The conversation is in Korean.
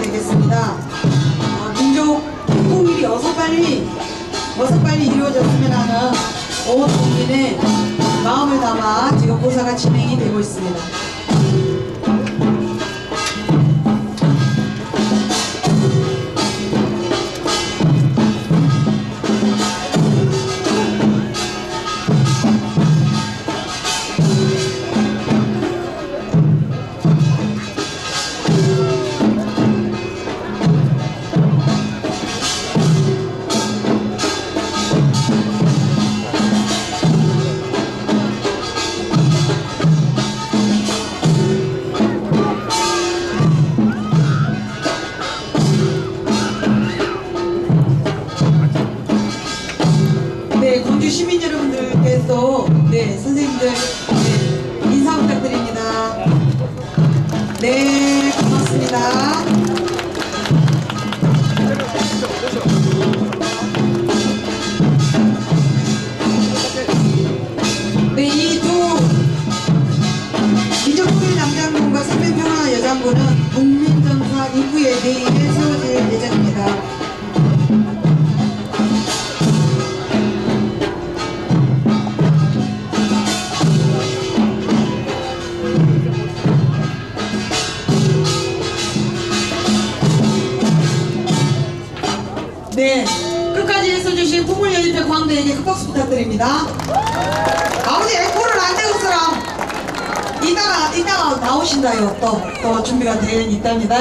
되겠습니다. 아, 민족 통일이 어서 빨리 어서 빨리 이루어졌으면 하는 온 국민의 마음을 담아 지금 고사가 진행이 되고 있습니다. 네, 광주 시민 여러분들께서 네, 선생님들 네, 인사 부탁드립니다. 네, 고맙습니다. 네, 이두 민족통일 남장군과 삼면평화 여장군은 국민정사 입구에 내일 세워질 예정입니다. 네, 끝까지 해서주신 국물연입회 광대에게 큰 박수 부탁드립니다. 아버지 앵콜을 안 되고 사람 이따가 이따가 나오신다요. 또 또 준비가 되어 있답니다.